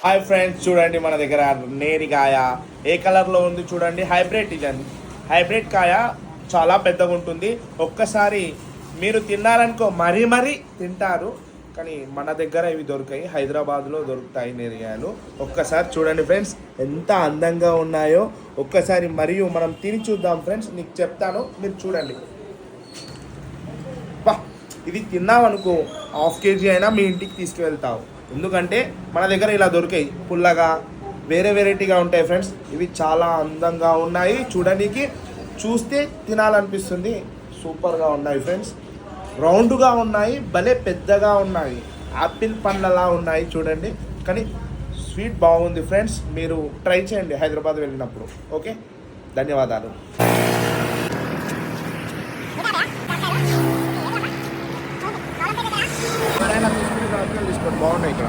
Hi friends చూడండి మన దగ్గర నేరికాయ ఏ కలర్లో ఉంది చూడండి. హైబ్రిడ్ డిజైన్ హైబ్రిడ్ కాయ చాలా పెద్దగా ఉంటుంది. ఒక్కసారి మీరు తిన్నారనుకో మరీ మరీ తింటారు. కానీ మన దగ్గర ఇవి దొరికాయి. హైదరాబాద్లో దొరుకుతాయి నేరికాయలు ఒక్కసారి చూడండి ఫ్రెండ్స్ ఎంత అందంగా ఉన్నాయో. ఒక్కసారి మరియు మనం తిని చూద్దాం ఫ్రెండ్స్ నీకు చెప్తాను మీరు చూడండి. ఇది తిన్నావనుకో హాఫ్ కేజీ అయినా మీ ఇంటికి తీసుకువెళ్తావు. ఎందుకంటే మన దగ్గర ఇలా దొరికాయి పుల్లగా వేరే వెరైటీగా ఉంటాయి ఫ్రెండ్స్. ఇవి చాలా అందంగా ఉన్నాయి. చూడడానికి చూస్తే తినాలనిపిస్తుంది. సూపర్గా ఉన్నాయి ఫ్రెండ్స్. రౌండ్గా ఉన్నాయి భలే పెద్దగా ఉన్నాయి. యాపిల్ పండ్లలా ఉన్నాయి చూడండి. కానీ స్వీట్ బాగుంది ఫ్రెండ్స్. మీరు ట్రై చేయండి హైదరాబాద్ వెళ్ళినప్పుడు. ఓకే? ధన్యవాదాలు. బాగున్నాయి ఇక్కడ